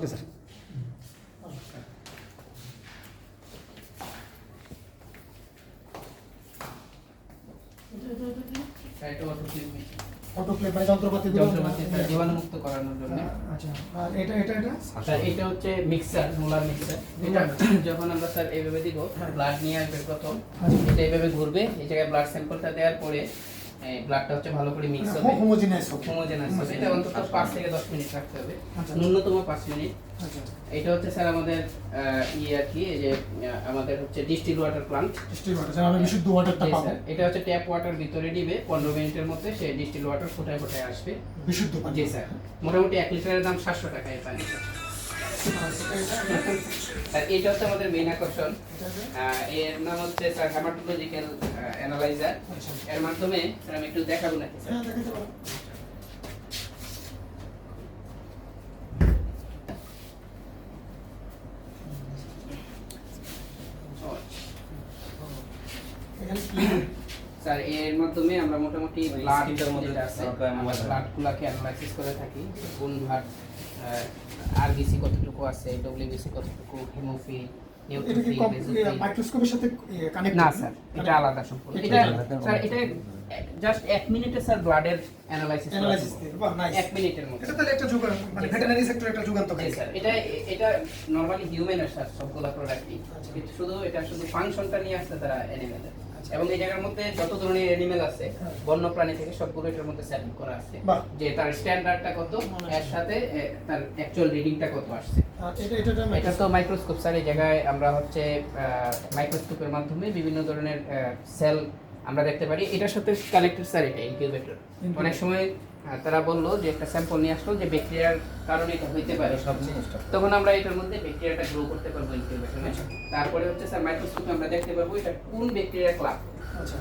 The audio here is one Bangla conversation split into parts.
স্যার। অটোক্লেভ মানে যন্ত্রপাতিগুলো যন্ত্রপাতি জীবাণুমুক্ত করানোর জন্য। আচ্ছা আর এটা এটা এটা? স্যার এটা হচ্ছে মিক্সার মোলার মিক্সার। এটা যখন আমরা স্যার এইভাবে দিব ব্লাড নিয়ে আসবে প্রথম এটা এইভাবে ঘুরবে এই জায়গায় ব্লাড স্যাম্পলটা দেওয়ার পরে ব্লাডটা হচ্ছে ভালো করে মিক্স হবে। হোমোজিনাইজ হবে। হোমোজেনাস হবে। এটা অন্তত পাঁচ থেকে দশ মিনিট রাখতে হবে। আচ্ছা। ন্যূনতম পাঁচ মিনিট। আচ্ছা। এটা হচ্ছে স্যার আমাদের আহ, ইয়ে আর কি যে আমাদের হচ্ছে distil water plant still water যেন আমরা বিশুদ্ধ ওয়াটারটা পাবো। এটা হচ্ছে ট্যাপ ওয়াটার ভিতরে দিবে। পনেরো মিনিটের মধ্যে সে ডিস্টিল ওয়াটার ফোটায় ফোটায় আসবে। বিশুদ্ধ পানি। জি স্যার মোটামুটি এক লিটারের দাম সাতশো টাকা এই পানি স্যার এটা হচ্ছে আমাদের মেইন আকর্ষণ। এর নাম হচ্ছে স্যার হ্যামাটোলজিক্যাল অ্যানালাইজার এর মাধ্যমে স্যার আমি একটু দেখাবো নাকি স্যার হ্যাঁ দেখাতে পারো এখানে কি স্যার এর মাধ্যমে আমরা মোটামুটি ব্লাড যেটা আছে হালকা ব্লাড গুলাকে অ্যানালাইসিস করে থাকি। কোন ব্লাড আরবিসি কতটুকু আছে ডব্লিউবিসি কতটুকু হিমোফিল এটা কি নিউট্রোফিল মাইক্রোস্কোপের সাথে কানেক্ট না স্যার এটা আলাদা সম্পূর্ণ। এটা এটা স্যার এটা জাস্ট এক মিনিটে স্যার ব্লাডের অ্যানালাইসিস অ্যানালাইসিস বাহ নাইস এক মিনিটের মধ্যে। এটা তাহলে একটা মানে ভেটেরিনারি সেক্টর একটা যুগান্ত জি স্যার এটা এটা নরমালি হিউম্যানের স্যার সবগুলো প্রোডাক্টই আচ্ছা। শুধু এটা শুধু ফাংশনটা নিয়ে আসছে তারা অ্যানিমেলের এবং এই জায়গার মধ্যে যত ধরনের অ্যানিমেল আছে। বন্য প্রাণী থেকে সবগুলো এটার মধ্যে সেট করা আছে। যে তার স্ট্যান্ডার্ডটা কত এর সাথে তার অ্যাকচুয়াল রিডিংটা কত আসছে। এটা এটা এটা তো মাইক্রোস্কোপ স্যার এই জায়গায় আমরা হচ্ছে মাইক্রোস্কোপের মাধ্যমে বিভিন্ন ধরনের সেল আমরা দেখতে পারি এটার সাথে কালেক্টেড স্যার এটা ইনকিউবেটর অনেক সময় তারা বলল যে একটা স্যাম্পল নিয়ে আসলো যে ব্যাকটেরিয়ার কারণে এটা হইতে পারে। সব জিনিসটা তখন আমরা এটার মধ্যে ব্যাকটেরিয়াটা গ্রো করতে পারব ইনকিউবেশনে তারপরে হচ্ছে স্যার মাইক্রোস্কোপে আমরা দেখতে পারব এটা কোন ব্যাকটেরিয়া ক্লাব আচ্ছা।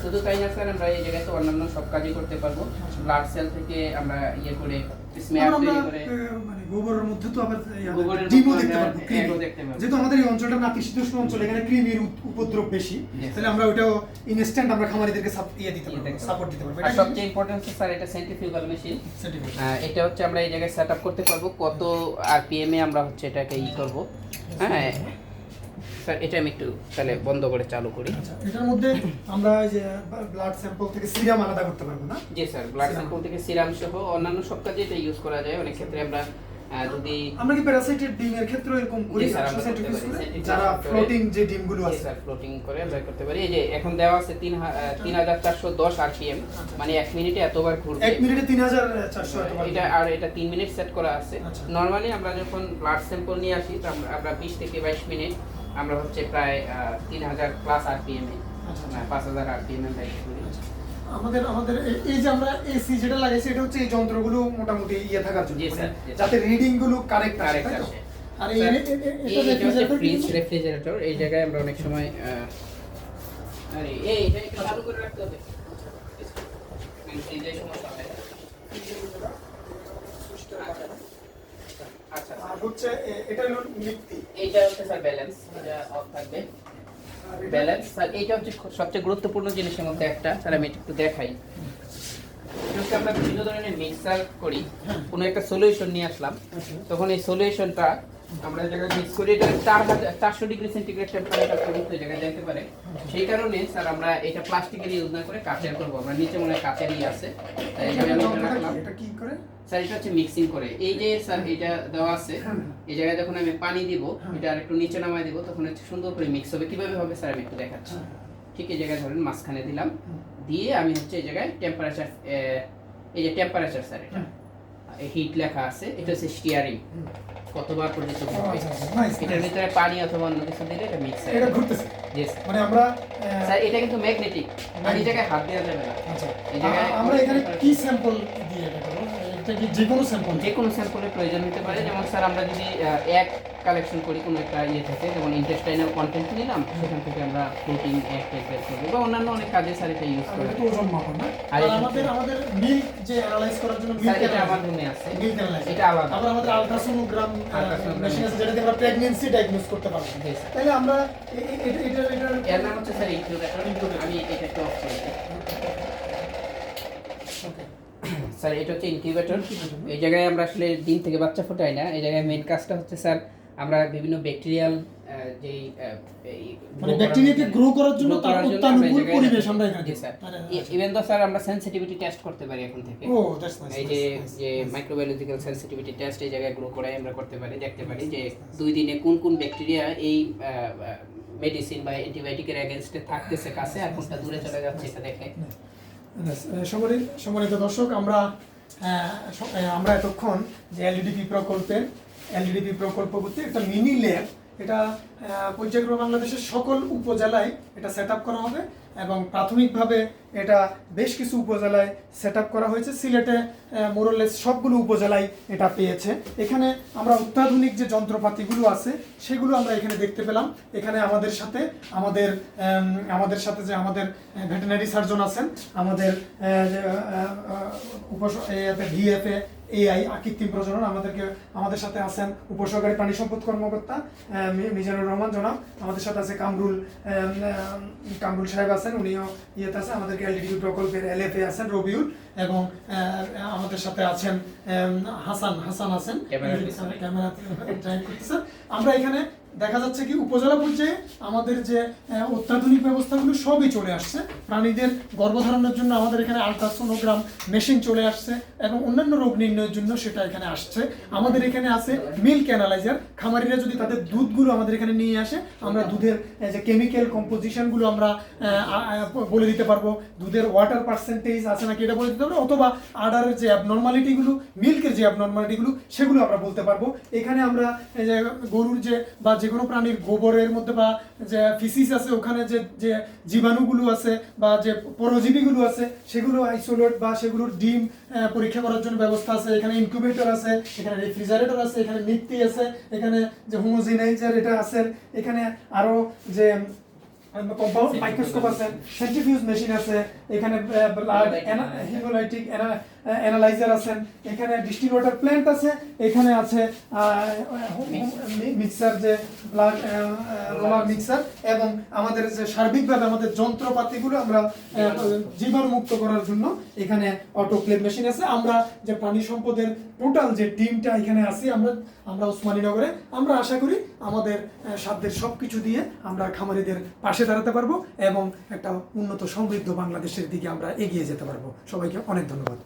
শুধু তাই না স্যার আমরা এই জায়গায় তো অন্যান্য সব কাজই করতে পারব। ব্লাড সেল থেকে আমরা ইয়ে করে তৈরি মানে গোবরের মধ্যে তো আবার ডিমও দেখতে পারব কৃমি। এগও দেখতে পারব। যেহেতু আমাদের এই অঞ্চলটা নাতিশীতোষ্ণ অঞ্চল এখানে কৃমির উপদ্রব বেশি। তাহলে আমরা ওটাও ইনস্ট্যান্ট আমরা খামারিদেরকে ইয়ে দিতে ইয়ে পারব সাপোর্ট দিতে পারব। আর এটা সবচেয়ে ইম্পর্টেন্ট স্যার এটা সেন্ট্রিফিউগাল মেশিন এটা হচ্ছে আমরা এই জায়গায় সেট আপ করতে পারব কত আরপিএম এ আমরা হচ্ছে এটাকে ই করব। হ্যাঁ স্যার এটা আমি একটু তাহলে বন্ধ করে চালু করি। আচ্ছা এটার মধ্যে আমরা এই যে ব্লাড স্যাম্পল থেকে সিরাম আলাদা করতে পারব না? জি স্যার ব্লাড স্যাম্পল থেকে সিরাম সহ অন্যান্য সব কাজে এটা ইউজ করা যায়। অনেক ক্ষেত্রে আমরা যদি আমরা কি প্যারাসাইটের ডিমের ক্ষেত্রে এরকম করি? যারা ফ্লোটিং যে ডিমগুলো আছে। স্যার ফ্লোটিং করে আমরা করতে পারি। এই যে এখন দেওয়া আছে তিন হা- আহ, তিন হাজার চারশো দশ আরপিএম আচ্ছা। মানে এক মিনিটে এতবার ঘুরবে। এক মিনিটে তিন হাজার চারশো এটা আর এটা তিন মিনিট সেট করা আছে। নরমালি আমরা যখন ব্লাড স্যাম্পল নিয়ে আসি আমরা- আমরা বিশ থেকে বাইশ মিনিট আমরা হচ্ছে প্রায় তিন হাজার প্লাস আরপিএম এ। আচ্ছা। পাঁচ হাজার আরপিএম এ বাইশ করি আমাদের আমাদের এই- যে আমরা এসি যেটা লাগাইছি এটা হচ্ছে এই যন্ত্রগুলো মোটামুটি ইয়ে থাকার জন্য। মানে যাতে রিডিংগুলো কারেক্ট আসে। আর এই এটা হচ্ছে ফ্রিজ রেফ্রিজারেটর এই জায়গায় আমরা অনেক সময় আরে এই এটা চালু করে রাখতে হবে। এই যে সমস্যা হয়। আচ্ছা আর হচ্ছে এটা হলো লিপ্তি এইটা হচ্ছে স্যার ব্যালেন্স এটা অফ থাকবে। এটা- ব্যালেন্স স্যার এইটা হচ্ছে সবচেয়ে গুরুত্বপূর্ণ জিনিসের মধ্যে একটা স্যার আমি একটু দেখাই। এটা হচ্ছে আমরা বিভিন্ন ধরনের মিক্সার করি। কোনো একটা সলিউশন নিয়ে আসলাম। তখন এই সলিউশনটা আমরা এই জায়গায় মিক্স করি এটা চার হাজার চারশো ডিগ্রি সেন্টিগ্রেড টেম্পারেচার পর্যন্ত জায়গায় যেতে পারে। সেই কারণে স্যার আমরা এটা প্লাস্টিকের ইউজ না করে কাচের করব। আমরা নিচে মনে হয় কাচেরই আছে। তাই এটা কি করে? স্যার এটা হচ্ছে মিক্সিং করে। এই যে স্যার এটা দেওয়া আছে এই জায়গায় যখন আমি পানি দিব এটা আর একটু নিচে নামায় দিব তখন হচ্ছে সুন্দর করে মিক্স হবে। কীভাবে হবে স্যার আমি একটু দেখাচ্ছি। ঠিক এই জায়গায় ধরেন মাঝখানে দিলাম। দিয়ে আমি হচ্ছে এই জায়গায় টেম্পারেচার এই যে টেম্পারেচার স্যার এটা। হিট লেখা আছে এটা হচ্ছে স্টিয়ারিং কতবার পর্যন্ত nice, এটার ভিতরে পানি অথবা অন্য কিছু দিলে এটা মিক্স হয় এটা ঘুরতেছে। ইয়েস মানে আমরা স্যার এটা কিন্তু ম্যাগনেটিক এই জায়গায় হাত দেওয়া যাবে না। আচ্ছা। এই জায়গায়- আমরা এখানে কি স্যাম্পল দিয়ে যে কোনো স্যাম্পল যে কোনো স্যাম্পলের প্রয়োজন হতে পারে। যেমন স্যার আমরা যদি এক কালেকশন করি কোনো একটা ইয়ে থেকে যেমন ইন্টেস্টাইনাল কন্টেন্ট নিলাম সেখান থেকে আমরা প্রোটিন এক টাইপ বের করব বা অন্যান্য অনেক কাজে স্যার এটা ইউজ করে ওজন মাপা না? আর আমাদের আমাদের মিল্ক যে অ্যানালাইজ করার জন্য মিল্ক এটা আমার রুমে আছে। মিল্ক অ্যানালাইজ এটা আলাদা। আবার আমাদের আলট্রাসোনোগ্রাম মেশিন আছে যেটাতে আমরা প্রেগন্যান্সি ডায়াগনোস করতে পারব। তাহলে আমরা এটা এটা এর নাম হচ্ছে স্যার ইনকিউবেটর আমি এটা একটু অফ করে দিই। ওকে স্যার এটা হচ্ছে ইনকিউবেটর এই জায়গায় আমরা আসলে ডিম থেকে বাচ্চা ফোটাই না। এই জায়গায় মেন কাজটা হচ্ছে স্যার আমরা বিভিন্ন ব্যাকটেরিয়াল যেই মানে ব্যাকটেরিয়াকে গ্রো করার জন্য তার অত্যানুকূল পরিবেশ আমরা এখানে দিই। স্যার। ইভেন তো স্যার আমরা সেনসিটিভিটি টেস্ট করতে পারি এখন থেকে। ও দ্যাটস নাইস এই যে যে মাইক্রোবায়োলজিক্যাল সেনসিটিভিটি টেস্ট এই জায়গায় গ্রো করে আমরা করতে পারি দেখতে পারি যে দুই দিনে কোন কোন ব্যাকটেরিয়া এই মেডিসিন বা অ্যান্টিবায়োটিকের এগেনস্টে থাকতেছে কাছে আর কোনটা দূরে চলে যাচ্ছে এটা দেখে। সম্মানিত সম্মানিত দর্শক, আমরা আমরা এতক্ষণ যে এলইডি প্রকল্পের এলইডি প্রকল্প করতে একটা মিনি ল্যাব এটা পর্যায়ক্রমে বাংলাদেশের সকল উপজেলায় এটা সেট করা হবে এবং প্রাথমিকভাবে এটা বেশ কিছু উপজেলায় সেট করা হয়েছে। সিলেটে মোরলেস সবগুলো উপজেলায় এটা পেয়েছে। এখানে আমরা অত্যাধুনিক যে যন্ত্রপাতিগুলো আছে, সেগুলো আমরা এখানে দেখতে পেলাম। এখানে আমাদের সাথে, আমাদের আমাদের সাথে যে আমাদের ভেটেনারি সার্জন আছেন, আমাদের ভিএফএ এআই কৃত্রিম প্রজনন, আমাদেরকে, আমাদের সাথে আছেন উপসহকারী প্রাণী সম্পদ কর্মকর্তা মিজানুর রহমান জনাব। আমাদের সাথে আছে কামরুল কামরুল সাহেব আছেন, উনিও ইয়েতে আছেন। আমাদেরকে এলডিডি প্রকল্পের এলএফএ আছেন, রবিউল। এবং আমাদের সাথে আছেন হাসান হাসান আছেন ক্যামেরা ড্রাইভ করতেছেন আমরা এখানে দেখা যাচ্ছে কি উপজেলা পর্যায়ে আমাদের যে অত্যাধুনিক ব্যবস্থাগুলো সবই চলে আসছে। প্রাণীদের গর্ভধারণের জন্য আমাদের এখানে আলট্রাসোনোগ্রাম মেশিন চলে আসছে এবং অন্যান্য রোগ নির্ণয়ের জন্য সেটা এখানে আসছে। আমাদের এখানে আছে মিল্ক অ্যানালাইজার খামারিরা যদি তাদের দুধগুলো আমাদের এখানে নিয়ে আসে আমরা দুধের যে কেমিক্যাল কম্পোজিশনগুলো আমরা বলে দিতে পারব। দুধের ওয়াটার পার্সেন্টেজ আছে নাকি এটা বলে দিতে পারব অথবা আডারের যে অ্যাবনর্মালিটিগুলো মিল্কের যে অ্যাবনর্মালিটিগুলো সেগুলো আমরা বলতে পারব। এখানে আমরা যে গরুর যে, বা যে কোনো প্রাণীর গোবরের মধ্যে বা যে ফিসিস আছে, ওখানে যে যে জীবাণুগুলো আছে, বা যে পরজীবীগুলো আছে, সেগুলো আইসোলেট বা সেগুলোর ডিম পরীক্ষা করার জন্য ব্যবস্থা আছে। এখানে ইনকিউবেটর আছে, এখানে রেফ্রিজারেটর আছে, এখানে মিত্তি আছে, এখানে যে হোমোজিনাইজার এটা আছে। এখানে আরও যে কম্পাউন্ড মাইক্রোস্কোপ আছে সেন্ট্রিফিউজ মেশিন আছে এখানে ব্লাড হিমোলাইটিক অ্যানালাইজার আছেন এখানে ডিস্টিল ওয়াটার প্ল্যান্ট আছে এখানে আছে মিক্সার যে ব্লাড রোলার মিক্সার এবং আমাদের যে সার্বিকভাবে আমাদের যন্ত্রপাতিগুলো আমরা জীবাণুমুক্ত করার জন্য এখানে অটো অটোক্লেভ মেশিন আছে। আমরা যে প্রাণী সম্পদের টোটাল যে টিমটা এখানে আছি আমরা আমরা ওসমানীনগরে আমরা আশা করি আমাদের সাধ্যের সব কিছু দিয়ে আমরা খামারিদের পাশে দাঁড়াতে পারব এবং একটা উন্নত সমৃদ্ধ বাংলাদেশের দিকে আমরা এগিয়ে যেতে পারব। সবাইকে অনেক ধন্যবাদ।